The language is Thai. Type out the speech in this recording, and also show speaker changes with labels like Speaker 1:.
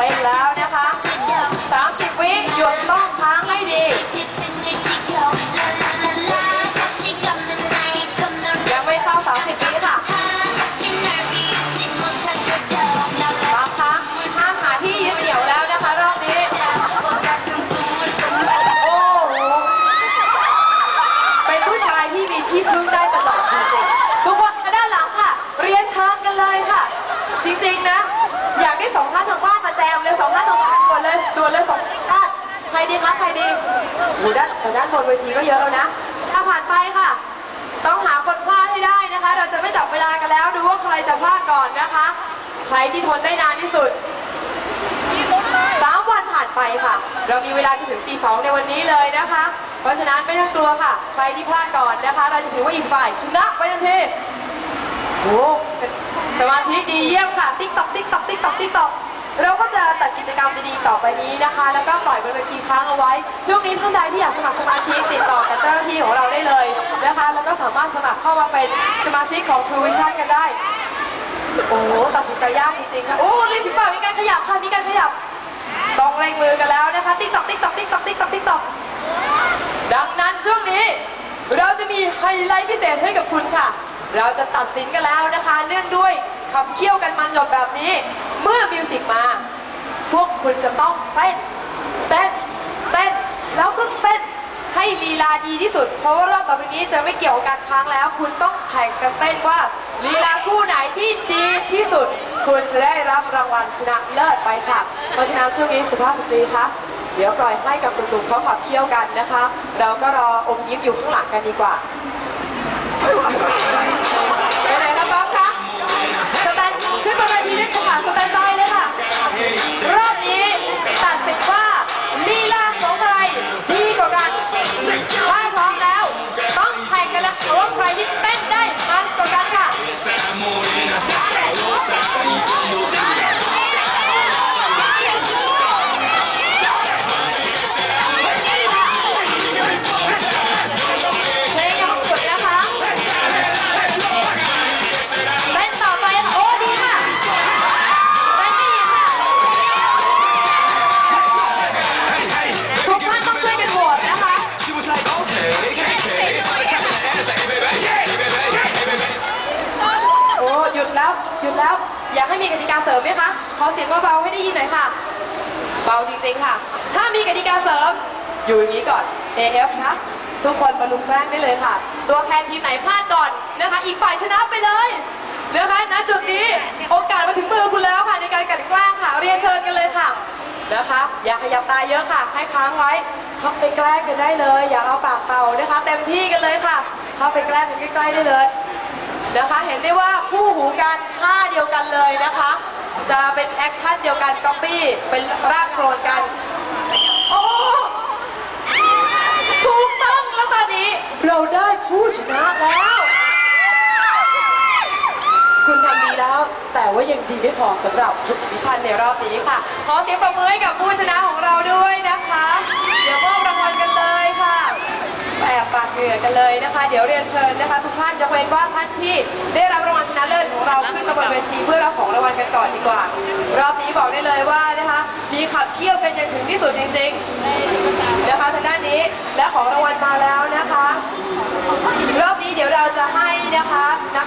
Speaker 1: เต้นแล้วนะคะ 30 วิหยุดต้องค้างให้ดี ยังไม่เข้า 30 วิค่ะบางครั้งห้ามหาที่ยึดเหนี่ยวแล้วนะคะรอบนี้ โอ้โห เป็นผู้ชายที่มีที่พึ่งได้ตลอดจริงๆ ทุกคนมาด้านหลังค่ะ เรียนเชิญกันเลยค่ะ จริงๆนะ บนเวทีก็เยอะแล้วนะถ้าผ่านไปค่ะ ต้องหาคนพลาดให้ได้นะคะ เราจะไม่จับเวลากันแล้ว ดูว่าใครจะพลาดก่อนนะคะ ใครที่ทนได้นานที่สุดสามวันผ่านไปค่ะ เรามีเวลาจนถึงตีสองในวันนี้เลยนะคะ เพราะฉะนั้นไม่ต้องกลัวค่ะ ใครที่พลาดก่อนนะคะ เราจะถือว่าอีกฝ่ายชนะไปทันทีโอ้สมาธิดีเยี่ยมค่ะ ติ๊กตอกติ๊กตอก รรมดีๆต่อไปนี้นะคะ แล้วก็ปล่อยบนเวทีค้างเอาไว้ ช่วงนี้ท่านใดที่อยากสมัครสมาชิกติดต่อกับเจ้าหน้าที่ของเราได้เลยนะคะ แล้วก็สามารถสมัครเข้ามาเป็นสมาชิกของ True Vision กันได้ โอ้โหตัดสินใจยากจริงๆค่ะโอ้รีบถึงป่ามีการขยับค่ะมีการขยับ ต้องเร่งมือกันแล้วนะคะ ติ๊กตอกติ๊กตอกติ๊กตอกติ๊กตอกติ๊กตอกดังนั้นช่วงนี้เราจะมีไฮไลท์พิเศษให้กับคุณค่ะ เราจะตัดสินกันแล้วนะคะ เนื่องด้วยขับเคี่ยวกันมันหยดแบบนี้ เมื่อมิวสิกมา พวกคุณจะต้องเต้น เต้น เต้น แล้วก็เต้นให้ลีลาดีที่สุด เพราะว่ารอบต่อไปนี้จะไม่เกี่ยวกับการค้างแล้ว คุณต้องแข่งกันเต้นว่าลีลาคู่ไหนที่ดีที่สุด คุณจะได้รับรางวัลชนะเลิศไปค่ะ เพราะฉะนั้นช่วงนี้สุภาพสตรีคะเดี๋ยวปล่อยให้กับหนุ่มๆเขาขับเคี่ยวกันนะคะ เราก็รออมยิ้มอยู่ข้างหลังกันดีกว่า หยุดแล้วอยากให้มีกติกาเสริมไหมคะขอเสียงเบาๆให้ได้ยินหน่อยค่ะ เบาจริงๆค่ะ ถ้ามีกติกาเสริม อยู่อย่างนี้ก่อน AF นะทุกคนมาลุมแกล้งได้เลยค่ะ ตัวแทนทีมไหนพลาดก่อนนะคะ อีกฝ่ายชนะไปเลยนะคะณจุดนี้โอกาสมาถึงมือคุณแล้วค่ะ ในการกันแกล้งค่ะ เรียนเชิญกันเลยค่ะนะคะ อย่าขยับตาเยอะค่ะ ให้ค้างไว้เข้าไปแกล้งกันได้เลย อย่าเอาปากเป่านะคะ เต็มที่กันเลยค่ะ เข้าไปแกล้งกันใกล้ๆได้เลยนะคะ เห็นได้ว่าคู่หู กันท่าเดียวกันเลยนะคะ จะเป็นแอคชั่นเดียวกันก๊อปปี้เป็นร่ากโคลนกัน โอ้ถูกต้องแล้วตอนนี้เราได้ผู้ชนะแล้ว คุณทำดีแล้ว แต่ว่ายังดีไม่พอสำหรับทุกมิชชั่นในรอบนี้ค่ะ ขอเสียงประมือให้กับผู้ชนะของเราด้วยนะคะ เดี๋ยวมอบรางวัลกันเลยค่ะแอบปากเหงื่อกันเลยนะคะ เดี๋ยวเรียนเชิญนะคะ ทุกท่านยกเว้นว่าท่านที่ได้รับรางวัล รับของรางวัลกันก่อนดีกว่า รอบนี้บอกได้เลยว่านะคะมีขับเคี่ยวกันจนถึงที่สุดจริงๆนะคะทางด้านนี้และของรางวัลมาแล้วนะคะ รอบนี้เดี๋ยวเราจะให้นะคะนัก